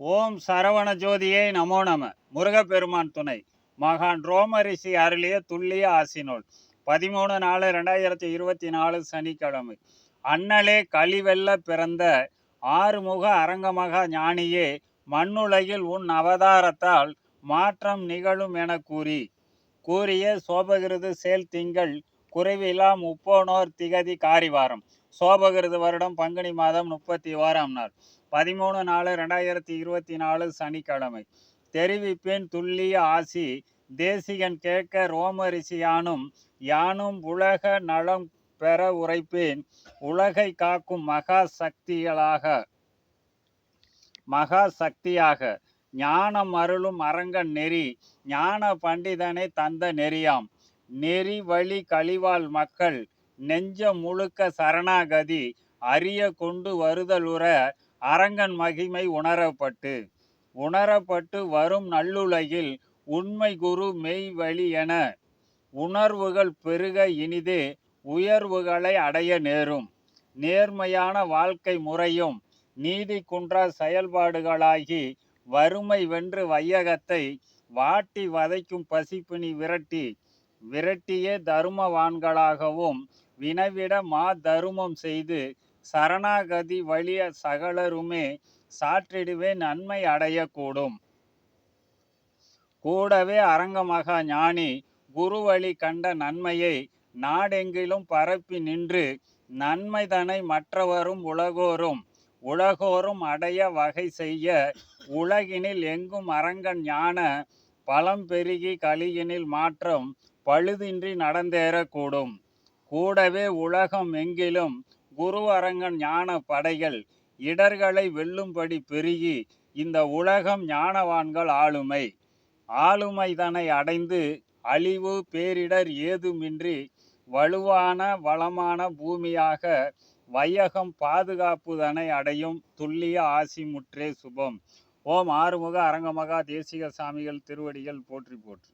ஓம் சரவண ஜோதியை நமோ நம. முருகப்பெருமான் துணை. மகான் ரோமரிஷி அருளிய துல்லிய ஆசினோல் பதிமூணு நாலு ரெண்டாயிரத்தி இருபத்தி நாலு சனிக்கிழமை. அண்ணலே கழிவெல்ல பிறந்த ஆறுமுக அரங்கமக ஞானியே மண்ணுலகில் உன் அவதாரத்தால் மாற்றம் நிகழும் என கூறி கூறிய சோபகிருது செயல் திங்கள் குறைவிலா முப்போனோர் திகதி காரிவாரம். சோபகிருத வருடம் பங்குனி மாதம் முப்பத்தி ஓராம் நாள். பதிமூணு நாலு ரெண்டாயிரத்தி இருபத்தி நாலு சனிக்கிழமை. தெரிவிப்பேன் துல்லிய ஆசி தேசிகன் கேட்க ரோமரிஷி யானும் யானும் உலக நலம் பெற உரைப்பேன் உலகை காக்கும் மகா சக்திகளாக மகா சக்தியாக ஞானம் அருளும் அரங்கன் நெறி ஞான பண்டிதனை தந்த நெறியாம். நெறி வழி கழிவாள் மக்கள் நெஞ்ச முழுக்க சரணாகதி அறிய கொண்டு வருதலுற அரங்கன் மகிமை உணரப்பட்டு. உணரப்பட்டு வரும் நல்லுலகில் உண்மை குரு மெய் வழி என உணர்வுகள் பெருக இனிதே உயர்வுகளை அடைய நேரும். நேர்மையான வாழ்க்கை முறையும் நீதி குன்றா செயல்பாடுகளாகி வறுமை வென்று வையகத்தை வாட்டி வதைக்கும் பசிப்பினி விரட்டி விரட்டியே தருமவான்களாகவும் வினவிட மா தருமம் செய்து சரணாகதி வழிய சகலருமே சாற்றிடுவே நன்மை அடையக்கூடும். கூடவே அரங்கமகா ஞானி குரு வழி கண்ட நன்மையை நாடெங்கிலும் பரப்பி நின்று நன்மைதனை மற்றவரும் உலகோரும் உலகோரும் அடைய வகை செய்ய உலகினில் எங்கும் அரங்கன் ஞான பலம் பெருகி கலியினில் மாற்றம் பழுதின்றி நடந்தேறக்கூடும். கூடவே உலகம் எங்கிலும் குரு அரங்கன் ஞான படைகள் இடர்களை வெல்லும்படி பெருகி இந்த உலகம் ஞானவான்கள் ஆளுமை. ஆளுமைதனை அடைந்து அழிவு பேரிடர் ஏதுமின்றி வலுவான வளமான பூமியாக வையகம் பாதுகாப்புதனை அடையும் துல்லிய ஆசி முற்றே சுபம். ஓம் ஆறுமுக அரங்கமகா தேசிக சாமிகள் திருவடிகள் போற்றி போற்றி.